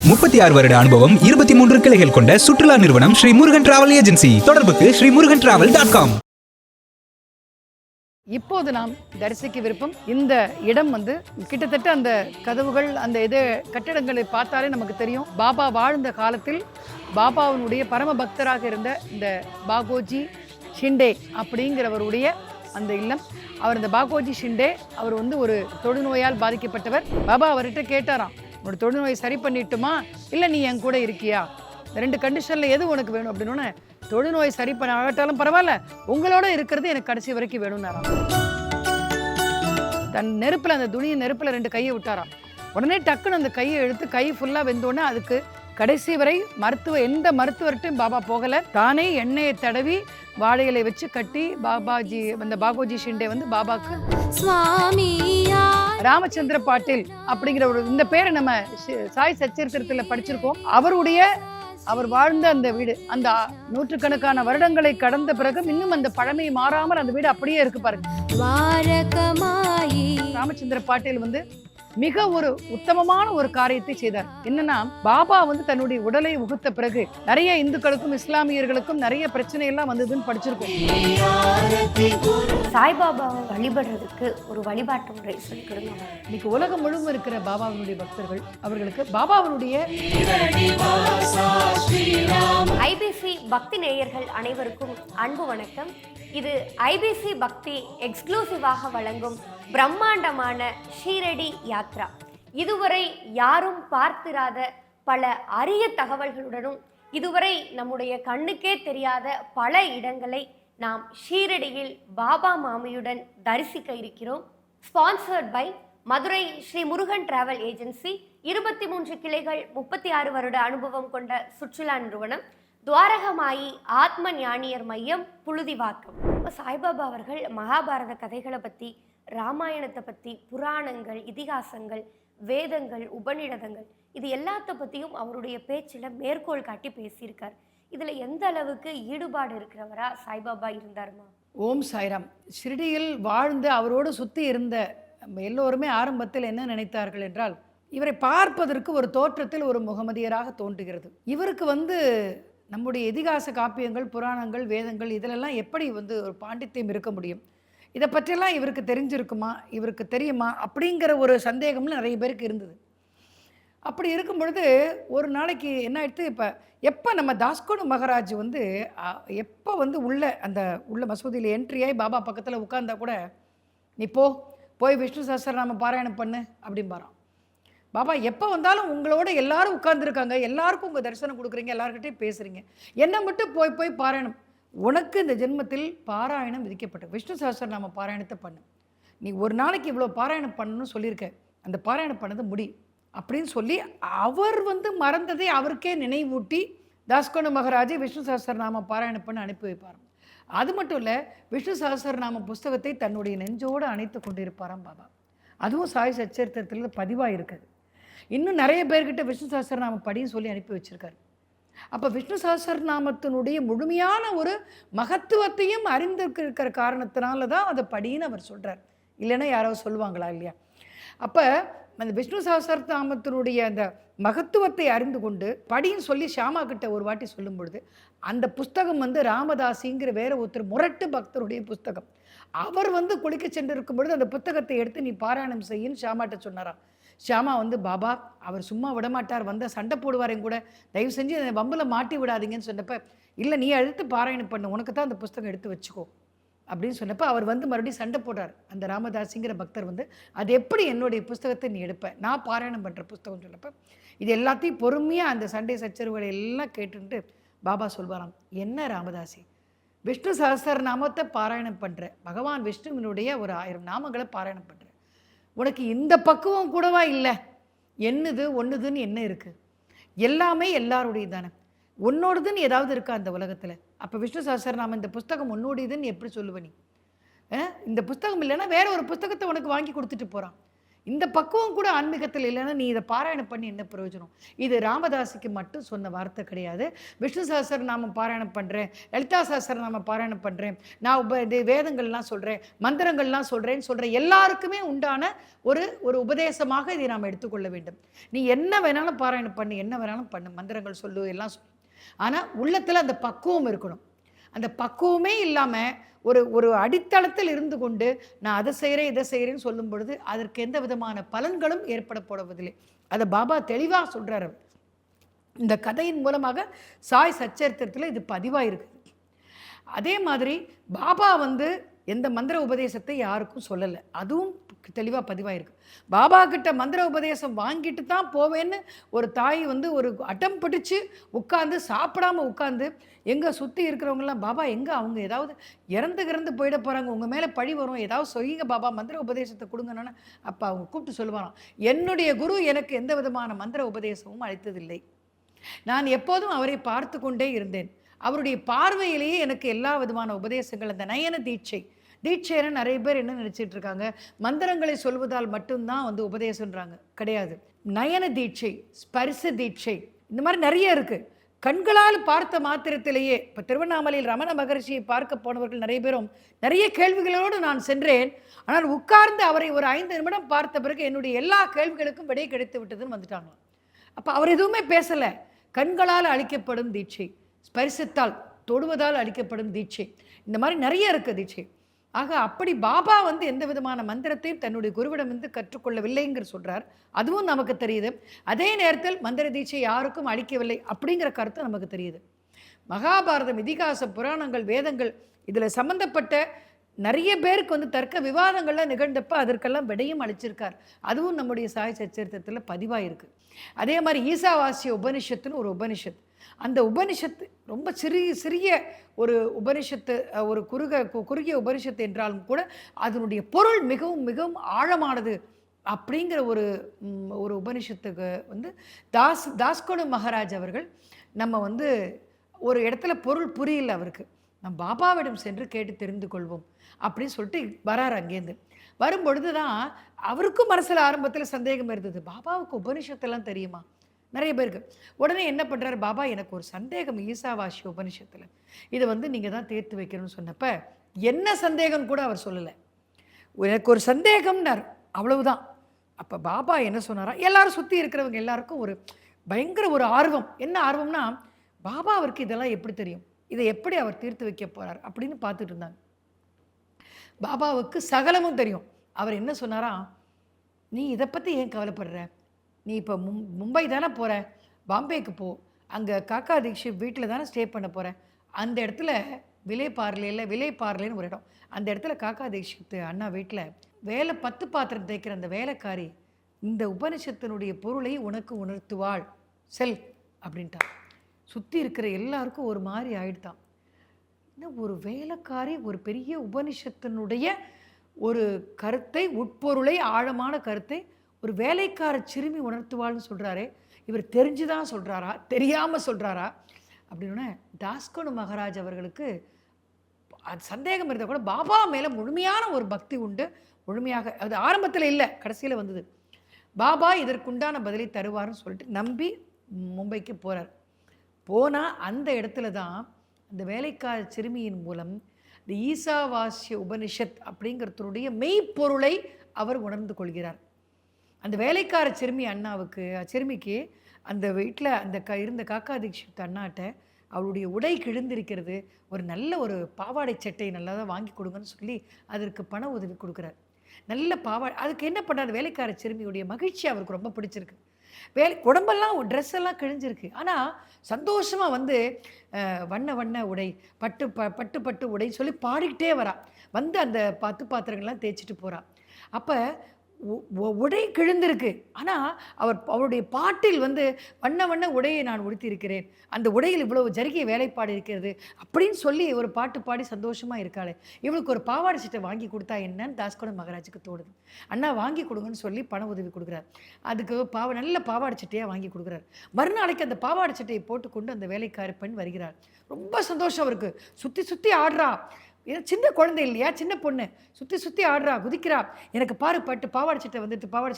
முப்பத்தி ஆறு வருட அனுபவம் இருபத்தி மூன்று கிளைகள் கொண்ட சுற்றுலா நிறுவனம் ஸ்ரீ முருகன் டிராவல் ஏஜென்சி. தொடர்புக்கு Sri Murugan travel dot com. இப்போது நாம் தரிசிக்க விருப்பம் இந்த இடம் வந்து கிட்டத்தட்ட அந்த கதவுகள் அந்த இது கட்டிடங்களை பார்த்தாலே நமக்கு தெரியும். பாபா வாழ்ந்த காலத்தில் பாபாவினுடைய பரம பக்தராக இருந்த இந்த பாகோஜி ஷிண்டே அப்படிங்கிறவருடைய அந்த இல்லம். அவர் இந்த பாகோஜி ஷிண்டே அவர் வந்து ஒரு தொழுநோயால் பாதிக்கப்பட்டவர். பாபா அவர்கிட்ட கேட்டாராம் உன்னோட தொழுநோயை சரி பண்ணிட்டுமா? இல்லை நீ என் கூட இருக்கியா? இந்த ரெண்டு கண்டிஷனில் எது உனக்கு வேணும் அப்படின்னு தொழுநோய் சரி பண்ண ஆகட்டாலும் பரவாயில்ல உங்களோட இருக்கிறது எனக்கு கடைசி வரைக்கும் வேணும்னாராம் தன் நெருப்பில் அந்த துணியை நெருப்பில் ரெண்டு கையை விட்டாராம். உடனே டக்குன்னு அந்த கையை எடுத்து கை ஃபுல்லாக வெந்தோடனே அதுக்கு கடைசி வரை மருத்துவ எந்த மருத்துவர்கிட்டையும் பாபா போகலை. தானே எண்ணெயை தடவி வாழை இலை வச்சு கட்டி பாபாஜி அந்த பாகோஜி ஷிண்டே வந்து பாபாக்கு ராமச்சந்திர பாட்டில் அப்படிங்கிற ஒரு இந்த பேரை நம்ம சாய் சச்சரித்திரத்தில் படிச்சிருக்கோம். அவருடைய அவர் வாழ்ந்த அந்த வீடு அந்த நூற்றுக்கணக்கான வருடங்களை கடந்த பிறகு இன்னும் அந்த பழமை மாறாமல் அந்த வீடு அப்படியே இருக்கு பாருங்க. ராமச்சந்திர பாட்டீல் வந்து மிக ஒரு உத்தமமான ஒரு காரியத்தை செய்தார். என்னன்னா பாபா வந்து தன்னுடைய உடலை உகுத்த பிறகு நிறைய இந்துக்களுக்கும் இஸ்லாமியர்களுக்கும் நிறைய பிரச்சனை எல்லாம் வந்ததுன்னு படிச்சிருக்கோம். சாய்பாபாவை வழிபடுறதுக்கு ஒரு வழிபாட்டு முறை சொல்லி கொடுங்க. இன்னைக்கு உலகம் முழுவதும் இருக்கிற பாபாவினுடைய பக்தர்கள் அவர்களுக்கு பாபாவினுடைய ஐபிசி பக்தி நேயர்கள் அனைவருக்கும் அன்பு வணக்கம். இது ஐபிசி பக்தி எக்ஸ்க்ளூசிவாக வழங்கும் பிரம்மாண்டமான ஷீரடி யாத்ரா. இதுவரை யாரும் பார்த்திராத பல அரிய தகவல்களுடனும் இதுவரை நம்முடைய கண்ணுக்கே தெரியாத பல இடங்களை நாம் ஷீரடியில் பாபா மாமியுடன் தரிசிக்க இருக்கிறோம். Sponsored by Madurai Sri Murugan travel agency இருபத்தி மூன்று கிளைகள் முப்பத்தி ஆறு வருட அனுபவம் கொண்ட சுற்றுலா நிறுவனம். துவாரகமாயி ஆத்ம ஞானியர் மையம் புழுதிவாக்கம். இப்போ சாய்பாபா அவர்கள் மகாபாரத கதைகளை பற்றி ராமாயணத்தை பற்றி புராணங்கள் இதிகாசங்கள் வேதங்கள் உபநிடதங்கள் இது எல்லாத்த பற்றியும் அவருடைய பேச்சில் மேற்கோள் காட்டி பேசியிருக்கார். இதில் எந்த அளவுக்கு ஈடுபாடு இருக்கிறவரா சாய்பாபா இருந்தாருமா? ஓம் சாய்ராம். ஷிரடியில் வாழ்ந்து அவரோடு சுற்றி இருந்த நம்ம எல்லோருமே ஆரம்பத்தில் என்ன நினைத்தார்கள் என்றால் இவரை பார்ப்பதற்கு ஒரு தோற்றத்தில் ஒரு முகமதியராக தோன்றுகிறது. இவருக்கு வந்து நம்முடைய இதிகாச காப்பியங்கள் புராணங்கள் வேதங்கள் இதிலெல்லாம் எப்படி வந்து ஒரு பாண்டித்தியம் இருக்க முடியும்? இதை பற்றியெல்லாம் இவருக்கு தெரிஞ்சிருக்குமா? இவருக்கு தெரியுமா? அப்படிங்கிற ஒரு சந்தேகம்னு நிறைய பேருக்கு இருந்தது. அப்படி இருக்கும் பொழுது ஒரு நாளைக்கு என்ன ஆயிடுத்து இப்போ எப்போ நம்ம தாஸ்கோடு மகாராஜ் வந்து எப்போ வந்து உள்ள அந்த உள்ள மசூதியில் என்ட்ரியாகி பாபா பக்கத்தில் உட்காந்தா கூட நீ போ போய் விஷ்ணு சஹஸ்ரநாம பாராயணம் பண்ணு அப்படிம்பாராம். பாபா எப்போ வந்தாலும் உங்களோட எல்லாரும் உட்காந்துருக்காங்க எல்லாருக்கும் உங்கள் தரிசனம் கொடுக்குறீங்க. எல்லாருக்கிட்டையும் பேசுகிறீங்க என்னை மட்டும் போய் போய் பாராயணம். உனக்கு இந்த ஜென்மத்தில் பாராயணம் விதிக்கப்பட்ட விஷ்ணு சஹஸ்ரநாம பாராயணத்தை பண்ணு. நீ ஒரு நாளைக்கு இவ்வளோ பாராயணம் பண்ணணும்னு சொல்லியிருக்க. அந்த பாராயணம் பண்ணது முடி. அப்படின்னு சொல்லி அவர் வந்து மறந்ததை அவருக்கே நினைவூட்டி தாஸ்கோண மகராஜை விஷ்ணு சஹஸ்ரநாம பாராயணம் பண்ணி அனுப்பி வைப்பாராம். அது மட்டும் இல்லை விஷ்ணு சஹஸ்ரநாம புஸ்தகத்தை தன்னுடைய நெஞ்சோடு அணைத்து கொண்டிருப்பாராம் பாபா. அதுவும் சாய் சச்சரித்திரத்தில் பதிவாக இருக்குது இன்னும் நிறைய பேர்கிட்ட விஷ்ணு சஹஸ்ரநாம படின்னு சொல்லி அனுப்பி வச்சிருக்காரு. அப்போ விஷ்ணு சஹஸ்ரநாமத்தினுடைய முழுமையான ஒரு மகத்துவத்தையும் அறிந்திருக்கிற காரணத்தினால தான் அதை படின்னு அவர் சொல்கிறார் இல்லைன்னா யாராவது சொல்லுவாங்களா இல்லையா? அப்போ அந்த விஷ்ணு சஹஸ்ரநாமத்தினுடைய அந்த மகத்துவத்தை அறிந்து கொண்டு படின்னு சொல்லி ஷியாமா கிட்ட ஒரு வாட்டி சொல்லும் பொழுது அந்த புஸ்தகம் வந்து ராமதாசிங்கிற வேற ஒருத்தர் முரட்டு பக்தருடைய புஸ்தகம். அவர் வந்து குளிக்க சென்று இருக்கும் பொழுது அந்த புத்தகத்தை எடுத்து நீ பாராயணம் செய்யின்னு ஷியாமாட்ட சொன்னாராம். ஷியாமா வந்து பாபா அவர் சும்மா விடமாட்டார். வந்த சண்டை போடுவார் என் கூட. தயவு செஞ்சு என்னை வம்பில் மாட்டி விடாதீங்கன்னு சொன்னப்ப இல்லை நீ அழுத்து பாராயணம் பண்ணு. உனக்கு தான் அந்த புஸ்தகம் எடுத்து வச்சுக்கோ. அப்படின்னு சொன்னப்போ அவர் வந்து மறுபடியும் சண்டை போடுறார். அந்த ராமதாஸுங்கிற பக்தர் வந்து அது எப்படி என்னுடைய புஸ்தகத்தை நீ எடுப்ப? நான் பாராயணம் பண்ணுற புஸ்தகம் சொன்னப்போ இது எல்லாத்தையும் பொறுமையாக அந்த சண்டை சச்சரவுகளை எல்லாம் கேட்டுன்ட்டு பாபா சொல்வாராம் என்ன ராமதாசி? விஷ்ணு சகசர நாமத்தை பாராயணம் பண்ணுற பகவான் விஷ்ணுவினுடைய ஒரு ஆயிரம் நாமங்களை பாராயணம் பண்ணுற உனக்கு இந்த பக்குவம் கூடவா இல்லை? என்னது ஒன்றுதுன்னு என்ன இருக்குது எல்லாமே எல்லாருடைய தானே உன்னோடதுன்னு ஏதாவது இருக்கா அந்த உலகத்தில்? அப்போ விஷ்ணு சஹஸ்ரநாமம் இந்த புஸ்தகம் உன்னோடையதுன்னு எப்படி சொல்லுவ நீ? இந்த புஸ்தகம் இல்லைன்னா வேற ஒரு புஸ்தகத்தை உனக்கு வாங்கி கொடுத்துட்டு போகிறான் இந்த பக்குவம் கூட ஆன்மீகத்தில் இல்லைன்னா நீ இதை பாராயணம் பண்ணி என்ன பிரயோஜனம்? இது ராமதாஸுக்கு மட்டும் சொன்ன வார்த்தை கிடையாது. விஷ்ணு சஹஸ்ர நாம பாராயணம் பண்ணுறேன் லலிதா சஹஸ்ர நாம பாராயணம் பண்ணுறேன் நான் உப இது வேதங்கள்லாம் சொல்கிறேன் மந்திரங்கள்லாம் சொல்கிறேன்னு சொல்கிறேன் எல்லாருக்குமே உண்டான ஒரு ஒரு உபதேசமாக இதை நாம் எடுத்துக்கொள்ள வேண்டும். நீ என்ன வேணாலும் பாராயணம் பண்ணு என்ன வேணாலும் பண்ணு. மந்திரங்கள் சொல்லு எல்லாம் சொல்லு. ஆனால் உள்ளத்தில் அந்த பக்குவம் இருக்கணும். அந்த பக்குவமே இல்லாமல் ஒரு ஒரு அடித்தளத்தில் இருந்து கொண்டு நான் அதை செய்கிறேன் இதை செய்கிறேன்னு சொல்லும் பொழுது அதற்கு எந்த விதமான பலன்களும் ஏற்பட போடுவதில்லை அதை பாபா தெளிவாக சொல்கிறார் இந்த கதையின் மூலமாக சாய் சச்சரித்திரத்தில் இது பதிவாக இருக்குது அதே மாதிரி பாபா வந்து எந்த மந்திர உபதேசத்தை யாருக்கும் சொல்லலை. அதுவும் தெளிவாக பதிவாயிருக்கு. பாபா கிட்ட மந்திர உபதேசம் வாங்கிட்டு தான் போவேன்னு ஒரு தாய் வந்து ஒரு அட்டம் பிடிச்சு உட்காந்து சாப்பிடாம உட்காந்து எங்கே சுற்றி இருக்கிறவங்கலாம் பாபா எங்கே அவங்க ஏதாவது இறந்து கிறந்து போயிட போகிறாங்க உங்கள் மேலே பழி வரும் ஏதாவது சொல்லிங்க பாபா மந்திர உபதேசத்தை கொடுங்கன்னு அப்போ அவங்க கூப்பிட்டு சொல்லுவாராம் என்னுடைய குரு எனக்கு எந்த விதமான மந்திர உபதேசமும் அளித்ததில்லை. நான் எப்போதும் அவரை பார்த்து கொண்டே இருந்தேன். அவருடைய பார்வையிலேயே எனக்கு எல்லா விதமான உபதேசங்கள் அந்த நயன தீட்சை தீட்சைன்னு நிறைய பேர் என்ன நினச்சிட்டு இருக்காங்க? மந்திரங்களை சொல்வதால் மட்டும்தான் வந்து உபதேசன்றாங்க கிடையாது. நயன தீட்சை ஸ்பரிச தீட்சை இந்த மாதிரி நிறைய இருக்குது கண்களால் பார்த்த மாத்திரத்திலேயே இப்போ திருவண்ணாமலையில் ரமண மகர்ஷியை பார்க்க போனவர்கள் நிறைய பேரும் நிறைய கேள்விகளோடு நான் சென்றேன். ஆனால் உட்கார்ந்து அவரை ஒரு ஐந்து நிமிடம் பார்த்த பிறகு என்னுடைய எல்லா கேள்விகளுக்கும் விடை கிடைத்து விட்டதுன்னு வந்துட்டாங்களாம். அப்போ அவர் எதுவுமே பேசலை. கண்களால் அளிக்கப்படும் தீட்சை ஸ்பரிசத்தால் தொடுவதால் அளிக்கப்படும் தீட்சை இந்த மாதிரி நிறைய இருக்குது தீட்சை. ஆக அப்படி பாபா வந்து எந்த விதமான மந்திரத்தையும் தன்னுடைய குருவிடம் வந்து கற்றுக்கொள்ளவில்லைங்கிற சொல்கிறார் அதுவும் நமக்கு தெரியுது. அதே நேரத்தில் மந்திர தீட்சை யாருக்கும் அளிக்கவில்லை அப்படிங்கிற கருத்து நமக்கு தெரியுது. மகாபாரதம் இதிகாச புராணங்கள் வேதங்கள் இதில் சம்பந்தப்பட்ட நிறைய பேருக்கு வந்து தர்க்க விவாதங்கள்லாம் நிகழ்ந்தப்ப அதற்கெல்லாம் விடையும் அளிச்சிருக்கார். அதுவும் நம்முடைய சாய் சச்சரித்திரத்தில் பதிவாயிருக்கு. அதே மாதிரி ஈசாவாசிய உபனிஷத்துன்னு ஒரு உபனிஷத். அந்த உபனிஷத்து ரொம்ப சிறிய சிறிய ஒரு உபனிஷத்து ஒரு குறுக கு- குறுகிய உபனிஷத்து என்றாலும் கூட அதனுடைய பொருள் மிகவும் மிகவும் ஆழமானது அப்படிங்கிற ஒரு ஒரு உபனிஷத்துக்கு வந்து தாஸ் தாஸ்கோடு மகாராஜ் அவர்கள் நம்ம வந்து ஒரு இடத்துல பொருள் புரியல அவருக்கு. நம் பாபாவிடம் சென்று கேட்டு தெரிந்து கொள்வோம் அப்படின்னு சொல்லிட்டு வராரு அங்கேருந்து வரும்பொழுது தான் அவருக்கும் மனசில் ஆரம்பத்தில் சந்தேகம் இருந்தது. பாபாவுக்கு உபனிஷத்தெல்லாம் தெரியுமா? நிறைய பேருக்கு உடனே என்ன பண்ணுறாரு பாபா எனக்கு ஒரு சந்தேகம் ஈசாவாசி உபனிஷத்தில். இதை வந்து நீங்கள் தான் தீர்த்து வைக்கணும்னு சொன்னப்ப என்ன சந்தேகம் கூட அவர் சொல்லலை. எனக்கு ஒரு சந்தேகம்னார். அவ்வளவுதான். அப்போ பாபா என்ன சொன்னாரா? எல்லாரும் சுற்றி இருக்கிறவங்க எல்லாருக்கும் ஒரு பயங்கர ஒரு ஆர்வம். என்ன ஆர்வம்னா பாபா அவருக்கு இதெல்லாம் எப்படி தெரியும்? இதை எப்படி அவர் தீர்த்து வைக்க போகிறார் அப்படின்னு பார்த்துட்டு இருந்தாங்க. பாபாவுக்கு சகலமும் தெரியும். அவர் என்ன சொன்னாரா? நீ இதை பற்றி ஏன் கவலைப்படுற? நீ இப்போ மும் மும்பை தானே போகிற பாம்பேக்கு போ. அங்கே காக்கா தீக்ஷித் வீட்டில் தானே ஸ்டே பண்ண போகிறேன் அந்த இடத்துல விலை பார்லையில் விலை பார்லேன்னு ஒரு இடம். அந்த இடத்துல காக்கா தீக்ஷித் அண்ணா வீட்டில் வேலை பத்து பாத்திரம் தேய்க்கிற அந்த வேலைக்காரி இந்த உபனிஷத்தினுடைய பொருளை உனக்கு உணர்த்துவாள். செல் அப்படின்ட்டான் சுற்றி இருக்கிற எல்லாருக்கும் ஒரு மாதிரி ஆயிடுதான் இன்னும் ஒரு வேலைக்காரி ஒரு பெரிய உபனிஷத்தினுடைய ஒரு கருத்தை உட்பொருளை ஆழமான கருத்தை ஒரு வேலைக்கார சிறுமி உணர்த்துவாள்னு சொல்கிறாரே இவர் தெரிஞ்சுதான் சொல்கிறாரா தெரியாமல் சொல்கிறாரா அப்படின்னு தாஸ்கனு மகாராஜ் அவர்களுக்கு அது சந்தேகம் இருந்தால் கூட பாபா மேலே முழுமையான ஒரு பக்தி உண்டு. முழுமையாக அது ஆரம்பத்தில் இல்லை கடைசியில் வந்தது. பாபா இதற்குண்டான பதிலை தருவார்னு சொல்லிட்டு நம்பி மும்பைக்கு போகிறார் போனால் அந்த இடத்துல தான் அந்த வேலைக்கார சிறுமியின் மூலம் இந்த ஈசாவாசிய உபனிஷத் அப்படிங்கிறதுடைய மெய்ப்பொருளை அவர் உணர்ந்து கொள்கிறார். அந்த வேலைக்கார சிறுமி அண்ணாவுக்கு சிறுமிக்கு அந்த வீட்டில் அந்த க இருந்த காக்கா தீக்ஷித் அண்ணாட்ட அவளுடைய உடை கிழிந்திருக்கிறது ஒரு நல்ல ஒரு பாவாடை சட்டை நல்லா தான் வாங்கி கொடுங்கன்னு சொல்லி அதற்கு பண உதவி கொடுக்குறார். நல்ல பாவாடை அதுக்கு என்ன பண்ணுறாரு வேலைக்கார சிறுமியுடைய மகிழ்ச்சி அவருக்கு ரொம்ப பிடிச்சிருக்கு. வேலை உடம்பெல்லாம் ட்ரெஸ் எல்லாம் கிழிஞ்சிருக்கு. ஆனால் சந்தோஷமாக வந்து வண்ண வண்ண உடை பட்டு ப பட்டு பட்டு உடை சொல்லி பாடிக்கிட்டே வரா. வந்து அந்த பத்து பாத்திரங்கள்லாம் தேய்ச்சிட்டு போகிறாள் அப்போ உடை கிழிந்திருக்கு. ஆனால் அவர் அவருடைய பாட்டில் வந்து வண்ண வண்ண உடையை நான் உடுத்தியிருக்கிறேன். அந்த உடையில் இவ்வளவு ஜருகிய வேலைப்பாடு இருக்கிறது அப்படின்னு சொல்லி ஒரு பாட்டு பாடி சந்தோஷமாக இருக்காளே. இவளுக்கு ஒரு பாவாடை சட்டை வாங்கி கொடுத்தா என்னன்னு தாஸ்கோட மகாராஜுக்கு தோணுது. அண்ணா வாங்கி கொடுங்கன்னு சொல்லி பண உதவி கொடுக்குறார். அதுக்கு பாவ நல்ல பாவாடை சட்டையாக வாங்கி கொடுக்குறார். மறுநாளைக்கு அந்த பாவாடை சட்டையை போட்டுக்கொண்டு அந்த வேலைக்கார பெண் வருகிறார் ரொம்ப சந்தோஷம் அவருக்கு. சுற்றி சுற்றி ஆடுறா. சின்ன குழந்தை இல்லையா? சின்ன பொண்ணு. சுற்றி சுற்றி ஆடுறா குதிக்கிறா. எனக்கு பாரு பட்டு பாவாடை சட்டை வந்துட்டு பாவாடை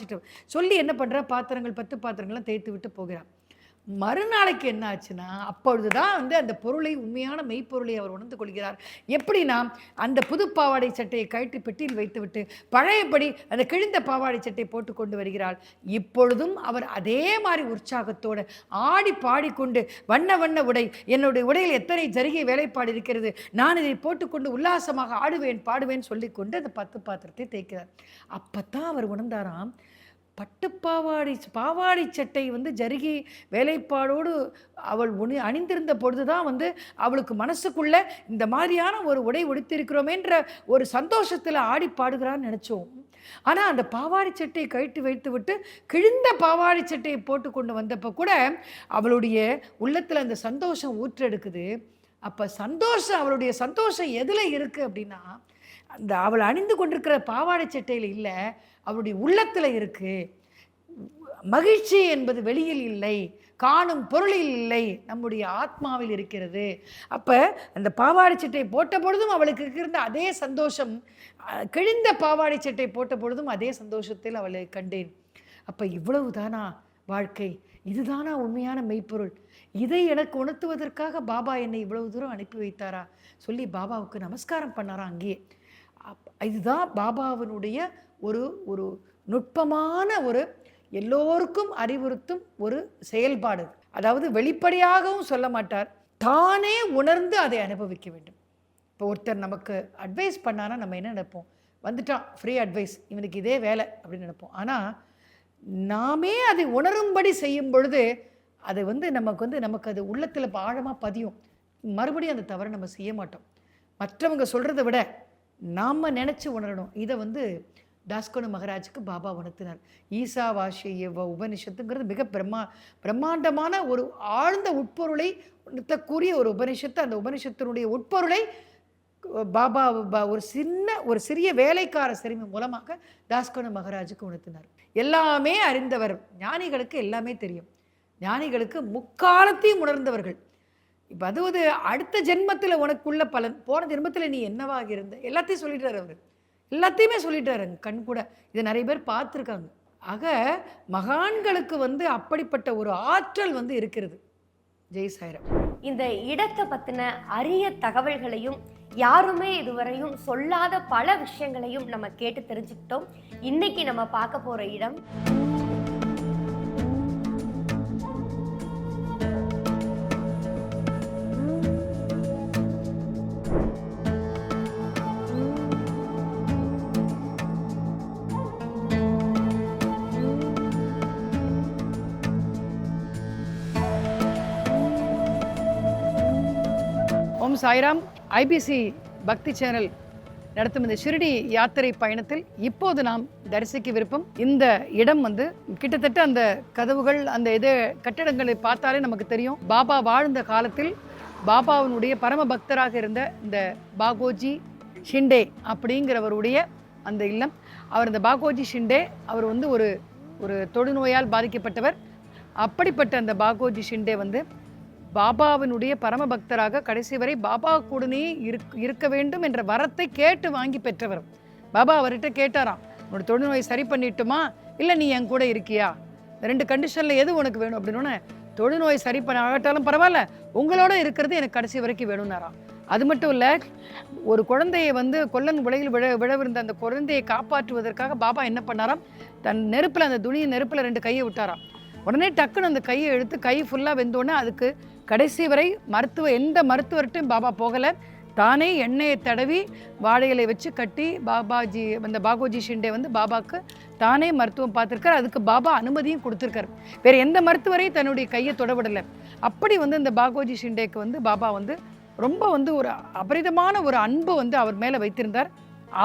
சொல்லி என்ன பண்ணுறா பாத்திரங்கள் பத்து பாத்திரங்கள்லாம் தேய்த்து விட்டு போகிறான் மறுநாளைக்கு என்ன ஆச்சுன்னா அப்பொழுது தான் வந்து அந்த பொருளை உண்மையான மெய்ப்பொருளை அவர் உணர்ந்து கொள்கிறார். எப்படின்னா அந்த புது பாவாடை சட்டையை கழட்டி பெட்டியில் வைத்துவிட்டு பழையபடி அந்த கிழிந்த பாவாடை சட்டை போட்டு கொண்டு வருகிறாள். இப்பொழுதும் அவர் அதே மாதிரி உற்சாகத்தோடு ஆடி பாடிக்கொண்டு வண்ண வண்ண உடை என்னுடைய உடையில் எத்தனை ஜரிகை வேலைப்பாடு இருக்கிறது நான் இதை போட்டுக்கொண்டு உல்லாசமாக ஆடுவேன் பாடுவேன் சொல்லிக்கொண்டு அந்த பத்து பாத்திரத்தை தேய்க்கிறார். அப்பத்தான் அவர் உணர்ந்தாராம் பட்டுப்பாவாடை பாவாடை சட்டை வந்து ஜருகி வேலைப்பாடோடு அவள் உணி அணிந்திருந்த பொழுது தான் வந்து அவளுக்கு மனசுக்குள்ள இந்த மாதிரியான ஒரு உடை உடுத்திருக்கிறோமேன்ற ஒரு சந்தோஷத்தில் ஆடி பாடுகிறான்னு நினச்சோம். ஆனால் அந்த பாவாடை சட்டையை கழட்டி வைத்து விட்டு கிழிந்த பாவாடை சட்டையை போட்டு கொண்டு வந்தப்போ கூட அவளுடைய உள்ளத்தில் அந்த சந்தோஷம் ஊற்றெடுக்குது. அப்போ சந்தோஷம் அவளுடைய சந்தோஷம் எதில் இருக்குது அப்படின்னா அந்த அவள் அணிந்து கொண்டிருக்கிற பாவாடை சட்டையில் இல்லை அவளுடைய உள்ளத்தில் இருக்குது மகிழ்ச்சி என்பது வெளியில் இல்லை காணும் பொருளில் இல்லை நம்முடைய ஆத்மாவில் இருக்கிறது. அப்போ அந்த பாவாடை சட்டை போட்ட பொழுதும் அவளுக்கு இருந்த அதே சந்தோஷம் கிழிந்த பாவாடை சட்டை போட்ட பொழுதும் அதே சந்தோஷத்தில் அவளை கண்டேன். அப்போ இவ்வளவு தானா வாழ்க்கை? இதுதானா உண்மையான மெய்ப்பொருள்? இதை எனக்கு உணர்த்துவதற்காக பாபா என்னை இவ்வளவு தூரம் அனுப்பி வைத்தாரா? சொல்லி பாபாவுக்கு நமஸ்காரம் பண்ணாரா அங்கேயே இதுதான் பாபாவினுடைய ஒரு ஒரு நுட்பமான ஒரு எல்லோருக்கும் அறிவுறுத்தும் ஒரு செயல்பாடு. அதாவது வெளிப்படையாகவும் சொல்ல மாட்டார். தானே உணர்ந்து அதை அனுபவிக்க வேண்டும். இப்போ ஒருத்தர் நமக்கு அட்வைஸ் பண்ணானா நம்ம என்ன நினைப்போம்? வந்துட்டான் ஃப்ரீ அட்வைஸ் இவனுக்கு இதே வேலை அப்படின்னு நினைப்போம். ஆனால் நாமே அதை உணரும்படி செய்யும் பொழுது அது வந்து நமக்கு வந்து நமக்கு அது உள்ளத்தில் ஆழமாக பதியும். மறுபடியும் அந்த தவறை நம்ம செய்ய மாட்டோம். மற்றவங்க சொல்கிறத விட நாம் நினச்சி உணரணும். இதை வந்து தாஸ்கோன மகராஜுக்கு பாபா உணர்த்தினார். ஈசா வாஷிய உபனிஷத்துங்கிறது மிக பிரம்மா பிரம்மாண்டமான ஒரு ஆழ்ந்த உட்பொருளை உணர்த்தக்கூடிய ஒரு உபனிஷத்து. அந்த உபனிஷத்தினுடைய உட்பொருளை பாபா பா- ஒரு சின்ன ஒரு சிறிய வேலைக்கார சிறுமி மூலமாக தாஸ்கோன மகராஜுக்கு உணர்த்தினார். எல்லாமே அறிந்தவர் ஞானிகளுக்கு எல்லாமே தெரியும். ஞானிகளுக்கு முக்காலத்தையும் உணர்ந்தவர்கள். இப்போ அதாவது அடுத்த ஜென்மத்தில் உனக்குள்ள பலன் போன ஜென்மத்தில் நீ என்னவாக இருந்த? எல்லாத்தையும் சொல்லிட்டார் அவர். எல்லாத்தையுமே சொல்லிட்டாரு. கண் கூட. இதை நிறைய பேர் பார்த்துருக்காங்க. ஆக மகான்களுக்கு வந்து அப்படிப்பட்ட ஒரு ஆற்றல் வந்து இருக்கிறது. ஜெய் சாய்ராம். இந்த இடத்தை பற்றின அரிய தகவல்களையும் யாருமே இதுவரையும் சொல்லாத பல விஷயங்களையும் நம்ம கேட்டு தெரிஞ்சுக்கிட்டோம். இன்னைக்கு நம்ம பார்க்க போகிற இடம் சாய்ராம் ஐபிசி பக்தி சேனல் நடத்தும் இந்த ஷிரடி யாத்திரை பயணத்தில் இப்போது நாம் தரிசிக்க விருப்பம். இந்த இடம் வந்து கிட்டத்தட்ட அந்த கதவுகள் அந்த இது கட்டிடங்களை பார்த்தாலே நமக்கு தெரியும். பாபா வாழ்ந்த காலத்தில் பாபாவினுடைய பரம பக்தராக இருந்த இந்த பாகோஜி ஷிண்டே அப்படிங்கிறவருடைய அந்த இல்லம். அவர் இந்த பாகோஜி ஷிண்டே அவர் வந்து ஒரு ஒரு தொழுநோயால் பாதிக்கப்பட்டவர். அப்படிப்பட்ட அந்த பாகோஜி ஷிண்டே வந்து பாபாவினுடைய பரம பக்தராக கடைசி வரை பாபா கூடனே இருக் இருக்க வேண்டும் என்ற வரத்தை கேட்டு வாங்கி பெற்றவர். பாபா அவர்கிட்ட கேட்டாராம் உன்னோட தொழுநோயை சரி பண்ணிட்டுமா? இல்லை நீ என் கூட இருக்கியா? ரெண்டு கண்டிஷனில் எது உனக்கு வேணும்? அப்படின்னு தொழுநோய் சரி பண்ண ஆகட்டாலும் பரவாயில்ல உங்களோட இருக்கிறது எனக்கு கடைசி வரைக்கும் வேணும்னாராம். அது மட்டும் இல்லை ஒரு குழந்தையை வந்து கொல்லன் உலகில் விழ விழவிருந்த அந்த குழந்தையை காப்பாற்றுவதற்காக பாபா என்ன பண்ணாராம்? தன் நெருப்பில் அந்த துணியை நெருப்பில் ரெண்டு கையை விட்டாராம். உடனே டக்குன்னு அந்த கையை எடுத்து கை ஃபுல்லாக வெந்தோடனே அதுக்கு கடைசி வரை மருத்துவ எந்த மருத்துவர்கிட்டையும் பாபா போகலை. தானே எண்ணெயை தடவி வாழை இலை வச்சு கட்டி பாபாஜி அந்த பாகோஜி ஷிண்டே வந்து பாபாவுக்கு தானே மருத்துவம் பார்த்துருக்காரு. அதுக்கு பாபா அனுமதியும் கொடுத்துருக்காரு. வேறு எந்த மருத்துவரையும் தன்னுடைய கையை தொடவிடலை. அப்படி வந்து இந்த பாகோஜி ஷிண்டேக்கு வந்து பாபா வந்து ரொம்ப வந்து ஒரு அபரிதமான ஒரு அன்பு வந்து அவர் மேலே வைத்திருந்தார்.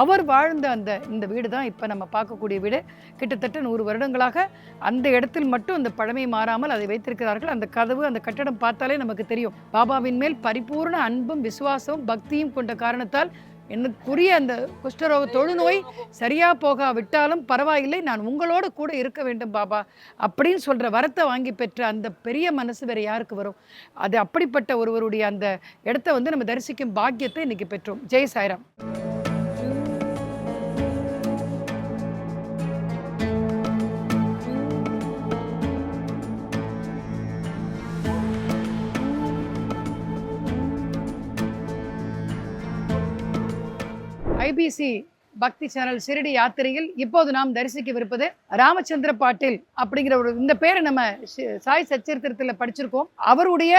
அவர் வாழ்ந்த அந்த இந்த வீடு தான் இப்போ நம்ம பார்க்கக்கூடிய வீடு. கிட்டத்தட்ட நூறு வருடங்களாக அந்த இடத்தில் மட்டும் அந்த பழமை மாறாமல் அதை வைத்திருக்கிறார்கள். அந்த கதவு அந்த கட்டடம் பார்த்தாலே நமக்கு தெரியும். பாபாவின் மேல் பரிபூர்ண அன்பும் விசுவாசமும் பக்தியும் கொண்ட காரணத்தால் எனக்குரிய அந்த குஷ்டரோக தொழுநோய் சரியா போகாவிட்டாலும் பரவாயில்லை நான் உங்களோட கூட இருக்க வேண்டும் பாபா அப்படின்னு சொல்ற வரத்தை வாங்கி பெற்ற அந்த பெரிய மனசு வேற யாருக்கு வரும்? அது அப்படிப்பட்ட ஒருவருடைய அந்த இடத்த வந்து நம்ம தரிசிக்கும் பாக்கியத்தை இன்னைக்கு பெற்றோம். ஜெய் சாய்ராம். ஐபிசி பக்தி சேனல் சிறுடி யாத்திரையில் இப்போது நாம் தரிசிக்கவிருப்பது ராமச்சந்திர பாட்டில் அப்படிங்கிற ஒரு இந்த பேரை நம்ம சாய் சச்சரித்திரத்தில் படிச்சிருக்கோம். அவருடைய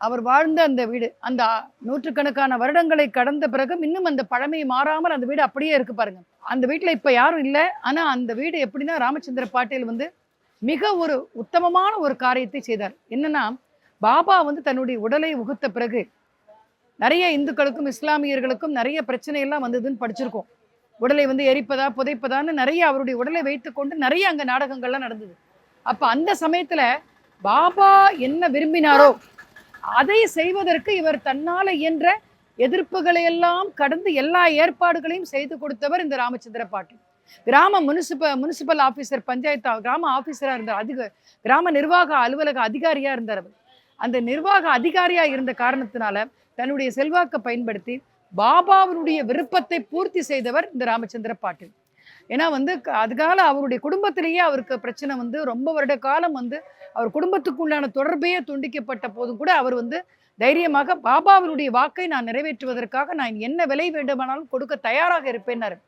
அவர் வாழ்ந்த அந்த வீடு அந்த நூற்றுக்கணக்கான வருடங்களை கடந்த பிறகும் இன்னும் அந்த பழமை மாறாமல் அந்த வீடு அப்படியே இருக்கு பாருங்க. அந்த வீட்டில் இப்போ யாரும் இல்லை. ஆனால் அந்த வீடு எப்படின்னா ராமச்சந்திர பாட்டில் வந்து மிக ஒரு உத்தமமான ஒரு காரியத்தை செய்தார். என்னன்னா பாபா வந்து தன்னுடைய உடலை உகுத்த பிறகு நிறைய இந்துக்களுக்கும் இஸ்லாமியர்களுக்கும் நிறைய பிரச்சனை எல்லாம் வந்ததுன்னு படிச்சிருக்கோம். உடலை வந்து எரிப்பதா புதைப்பதான்னு நிறைய அவருடைய உடலை வைத்துக்கொண்டு நிறைய அங்க நாடகங்கள்லாம் நடந்தது. அப்ப அந்த சமயத்துல பாபா என்ன விரும்பினாரோ அதை செய்வதற்கு இவர் தன்னால இயன்ற எதிர்ப்புகளையெல்லாம் கடந்து எல்லா ஏற்பாடுகளையும் செய்து கொடுத்தவர் இந்த ராமச்சந்திர பாட்டி. கிராம முனிசிப முனிசிபல் ஆஃபீஸர் பஞ்சாயத்து கிராம ஆஃபீஸராக இருந்தார் அதிக கிராம நிர்வாக அலுவலக அதிகாரியா இருந்தார் அவர். அந்த நிர்வாக அதிகாரியா இருந்த காரணத்தினால தன்னுடைய செல்வாக்கை பயன்படுத்தி பாபாவினுடைய விருப்பத்தை பூர்த்தி செய்தவர் இந்த ராமச்சந்திர பாட்டில். ஏன்னா வந்து க- அதுக்கால அவருடைய குடும்பத்திலேயே அவருக்கு பிரச்சனை வந்து ரொம்ப வருட காலம் வந்து அவர் குடும்பத்துக்குள்ளான தொடர்பையே துண்டிக்கப்பட்ட போதும் கூட அவர் வந்து தைரியமாக பாபாவினுடைய வாக்கை நான் நிறைவேற்றுவதற்காக நான் என்ன விலை வேண்டுமானாலும் கொடுக்க தயாராக இருப்பேன்னாரு.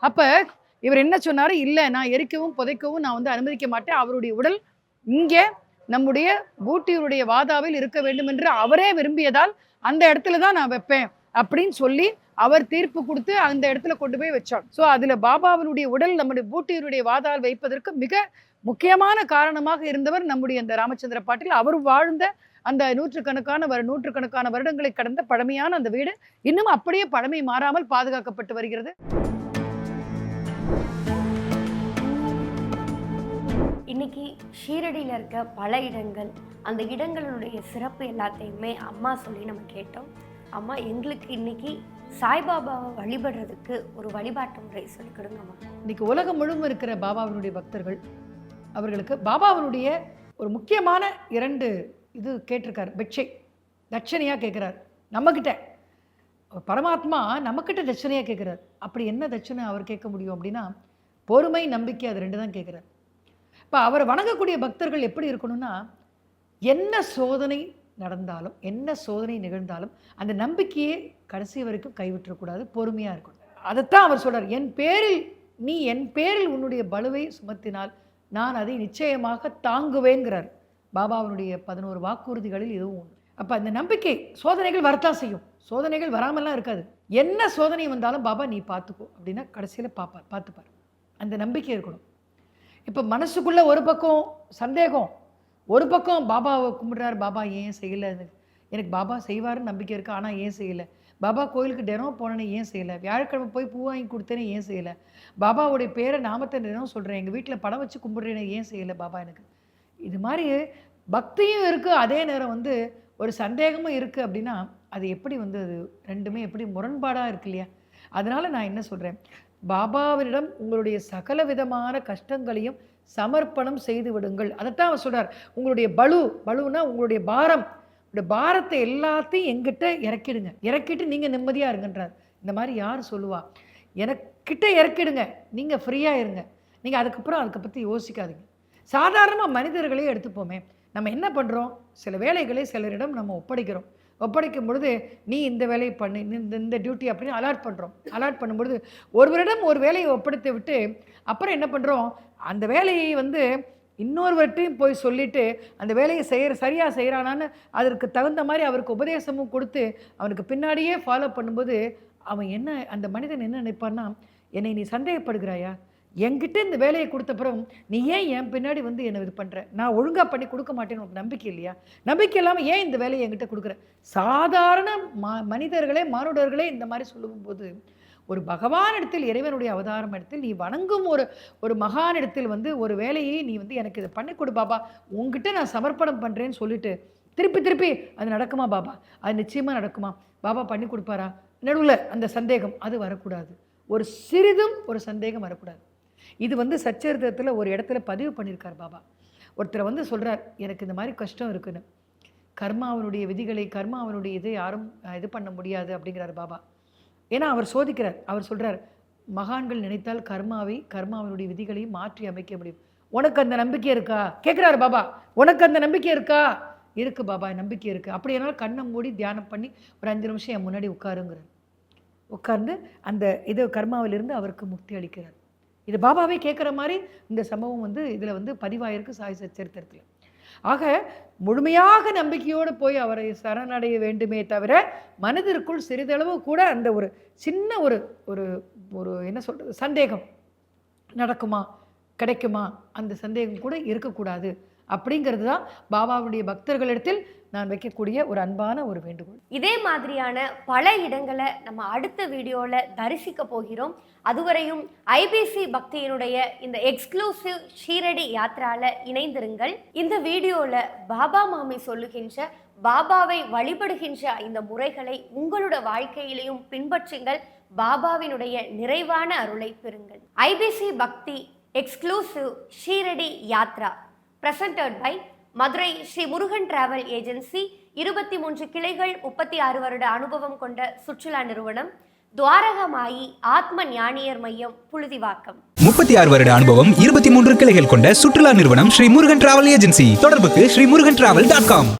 அப்போ இவர் என்ன சொன்னார்? இல்லை நான் எரிக்கவும் புதைக்கவும் நான் வந்து அனுமதிக்க மாட்டேன். அவருடைய உடல் இங்கே நம்முடைய பூட்டியருடைய வாதாவில் இருக்க வேண்டும் என்று அவரே விரும்பியதால் அந்த இடத்துல தான் நான் வைப்பேன் அப்படின்னு சொல்லி அவர் தீர்ப்பு கொடுத்து அந்த இடத்துல கொண்டு போய் வச்சார். ஸோ அதில் பாபாவினுடைய உடல் நம்முடைய பூட்டியருடைய வாதால் வைப்பதற்கு மிக முக்கியமான காரணமாக இருந்தவர் நம்முடைய அந்த ராமச்சந்திர பாட்டில். அவர் வாழ்ந்த அந்த நூற்றுக்கணக்கான வரு நூற்றுக்கணக்கான வருடங்களை கடந்த பழமையான அந்த வீடு இன்னும் அப்படியே பழமை மாறாமல் பாதுகாக்கப்பட்டு வருகிறது. இன்னைக்கு ஷீரடியில் இருக்க பல இடங்கள் அந்த இடங்களுடைய சிறப்பு எல்லாத்தையுமே அம்மா சொல்லி நம்ம கேட்டோம். அம்மா எங்களுக்கு இன்னைக்கு சாய்பாபாவை வழிபடுறதுக்கு ஒரு வழிபாட்டு முறை சொல்லி கொடுங்க அம்மா. இன்னைக்கு உலகம் முழுவதும் இருக்கிற பாபாவினுடைய பக்தர்கள் அவர்களுக்கு பாபாவினுடைய ஒரு முக்கியமான இரண்டு இது கேட்டிருக்கார். பிட்சை தட்சணையாக கேட்குறார். நம்மக்கிட்ட பரமாத்மா நம்மக்கிட்ட தட்சணையாக கேட்குறார். அப்படி என்ன தட்சணை அவர் கேட்க முடியும் அப்படின்னா பொறுமை நம்பிக்கை அது ரெண்டு தான் கேட்குறார். இப்போ அவர் வணங்கக்கூடிய பக்தர்கள் எப்படி இருக்கணும்னா என்ன சோதனை நடந்தாலும் என்ன சோதனை நிகழ்ந்தாலும் அந்த நம்பிக்கையை கடைசி வரைக்கும் கைவிட்டுறக்கூடாது பொறுமையாக இருக்கணும். அதைத்தான் அவர் சொல்கிறார் என் பேரில் நீ என் பேரில் உன்னுடைய பலுவை சுமத்தினால் நான் அதை நிச்சயமாக தாங்குவேங்கிறார். பாபாவினுடைய பதினோரு வாக்குறுதிகளில் இதுவும் ஒன்று அப்போ அந்த நம்பிக்கை சோதனைகள் வரத்தான் செய்யும். சோதனைகள் வராமலாம் இருக்காது. என்ன சோதனை வந்தாலும் பாபா நீ பார்த்துக்கோ அப்படின்னா கடைசியில் பார்ப்பார் பார்த்துப்பார் அந்த நம்பிக்கை இருக்கணும். இப்போ மனசுக்குள்ளே ஒரு பக்கம் சந்தேகம் ஒரு பக்கம் பாபாவை கும்பிடுறாரு பாபா ஏன் செய்யலை? எனக்கு பாபா செய்வாருன்னு நம்பிக்கை இருக்குது ஆனால் ஏன் செய்யலை? பாபா கோயிலுக்கு தினம் போனேன்னு ஏன் செய்யலை? வியாழக்கிழமை போய் பூ வாங்கி கொடுத்தேன்னு ஏன் செய்யலை? பாபாவுடைய பேரை நாமத்தை தினம் சொல்கிறேன் எங்கள் வீட்டில் படம் வச்சு கும்பிடுறேன்னு ஏன் செய்யலை பாபா எனக்கு? இது மாதிரி பக்தியும் இருக்குது அதே நேரம் வந்து ஒரு சந்தேகமும் இருக்குது அப்படின்னா அது எப்படி வந்து அது ரெண்டுமே எப்படி முரண்பாடாக இருக்கு இல்லையா? அதனால் நான் என்ன சொல்கிறேன் பாபாவினிடம் உங்களுடைய சகல விதமான கஷ்டங்களையும் சமர்ப்பணம் செய்து விடுங்கள். அதைத்தான் அவர் சொல்கிறார் உங்களுடைய பலு பலுனா உங்களுடைய பாரம். உங்களுடைய பாரத்தை எல்லாத்தையும் எங்கிட்ட இறக்கிடுங்க. இறக்கிட்டு நீங்கள் நிம்மதியாக இருங்கன்றார். இந்த மாதிரி யார் சொல்லுவா? எனக்கிட்ட இறக்கிடுங்க. நீங்கள் ஃப்ரீயாக இருங்க. நீங்கள் அதுக்கப்புறம் அதுக்கு பற்றி யோசிக்காதீங்க. சாதாரணமாக மனிதர்களே எடுத்துப்போமே. நம்ம என்ன பண்ணுறோம் சில வேலைகளை சிலரிடம் நம்ம ஒப்படைக்கிறோம். ஒப்படைக்கும் பொழுது நீ இந்த வேலையை பண்ணு இந்த இந்த டியூட்டி அப்படின்னு அலாட் பண்ணுறோம் அலாட் பண்ணும்பொழுது ஒருவரிடம் ஒரு வேலையை ஒப்படைத்து விட்டு அப்புறம் என்ன பண்ணுறோம் அந்த வேலையை வந்து இன்னொருவர்கிட்டையும் போய் சொல்லிவிட்டு அந்த வேலையை செய்கிற சரியாக செய்கிறானான்னு அதற்கு தகுந்த மாதிரி அவருக்கு உபதேசமும் கொடுத்து அவனுக்கு பின்னாடியே ஃபாலோ பண்ணும்போது அவன் என்ன அந்த மனிதன் என்ன நினைப்பான்னா என்னை நீ சந்தேகப்படுகிறாயா? என்கிட்ட இந்த வேலையை கொடுத்த பிறகு நீ ஏன் என் பின்னாடி வந்து என்னை இது பண்ணுற நான் ஒழுங்காக பண்ணி கொடுக்க மாட்டேன்னு உனக்கு நம்பிக்கை இல்லையா? நம்பிக்கை இல்லாமல் ஏன் இந்த வேலையை என்கிட்ட கொடுக்குற? சாதாரண ம மனிதர்களே மானுடர்களே இந்த மாதிரி சொல்லும்போது ஒரு பகவான் இடத்தில் இறைவனுடைய அவதாரம் இடத்தில் நீ வணங்கும் ஒரு ஒரு மகான் இடத்தில் வந்து ஒரு வேலையை நீ வந்து எனக்கு இதை பண்ணி கொடு பாபா உங்ககிட்ட நான் சமர்ப்பணம் பண்ணுறேன்னு சொல்லிட்டு திருப்பி திருப்பி அது நடக்குமா பாபா? அது நிச்சயமாக நடக்குமா? பாபா பண்ணி கொடுப்பாரா? நடுவில் அந்த சந்தேகம் அது வரக்கூடாது. ஒரு சிறிதும் ஒரு சந்தேகம் வரக்கூடாது. இது வந்து சச்சரித்திரத்தில் ஒரு இடத்துல பதிவு பண்ணியிருக்கார் பாபா. ஒருத்தர் வந்து சொல்கிறார் எனக்கு இந்த மாதிரி கஷ்டம் இருக்குன்னு. கர்மாவனுடைய விதிகளை கர்மாவனுடைய இதை யாரும் இது பண்ண முடியாது அப்படிங்கிறார் பாபா. ஏன்னா அவர் சோதிக்கிறார் அவர் சொல்கிறார் மகான்கள் நினைத்தால் கர்மாவை கர்மாவனுடைய விதிகளையும் மாற்றி அமைக்க முடியும். உனக்கு அந்த நம்பிக்கை இருக்கா? கேட்குறாரு பாபா. உனக்கு அந்த நம்பிக்கை இருக்கா? இருக்கு பாபா நம்பிக்கை இருக்கு. அப்படியானால் கண்ணை மூடி தியானம் பண்ணி ஒரு அஞ்சு நிமிஷம் என் முன்னாடி உட்காருங்கிறார். உட்கார்ந்து அந்த இது கர்மாவிலிருந்து அவருக்கு முக்தி அளிக்கிறார். இது பாபாவே கேட்குற மாதிரி இந்த சம்பவம் வந்து இதில் வந்து பதிவாயிருக்கு சாய் சச்சரித்திரத்தில். ஆக முழுமையாக நம்பிக்கையோடு போய் அவரை சரணடைய வேண்டுமே தவிர மனதிற்குள் சிறிதளவு கூட அந்த ஒரு சின்ன ஒரு ஒரு ஒரு என்ன சொல்கிறது சந்தேகம் நடக்குமா கிடைக்குமா அந்த சந்தேகம் கூட இருக்கக்கூடாது. அப்படிங்கிறது தான் பாபாவுடைய பக்தர்களிடத்தில் நான் வைக்கக்கூடிய ஒரு அன்பான ஒரு வேண்டுகோள். இதே மாதிரியான பல இடங்களை நம்ம அடுத்த வீடியோவில் தரிசிக்க போகிறோம். அதுவரையும் ஐபிசி பக்தியினுடைய இந்த எக்ஸ்க்ளூசிவ் ஷீரடி யாத்திரால இணைந்திருங்கள். இந்த வீடியோவில் பாபா மாமி சொல்லுகின்ற பாபாவை வழிபடுகின்ற இந்த முறைகளை உங்களோட வாழ்க்கையிலையும் பின்பற்றுங்கள். பாபாவினுடைய நிறைவான அருளை பெறுங்கள். IBC Bhakti exclusive Shirdi Yatra. Presented by Madurai Sri Murugan travel agency இருபத்தி மூன்று கிளைகள் முப்பத்தி ஆறு வருட அனுபவம் கொண்ட சுற்றுலா நிறுவனம். துவாரகமாயி ஆத்ம ஞானியர் மையம் புழுதிவாக்கம். முப்பத்தி ஆறு வருட அனுபவம் இருபத்தி மூன்று கிளைகள் கொண்ட சுற்றுலா நிறுவனம் ஸ்ரீ முருகன் டிராவல் ஏஜென்சி தொடர்புக்கு Sri Murugan travel dot com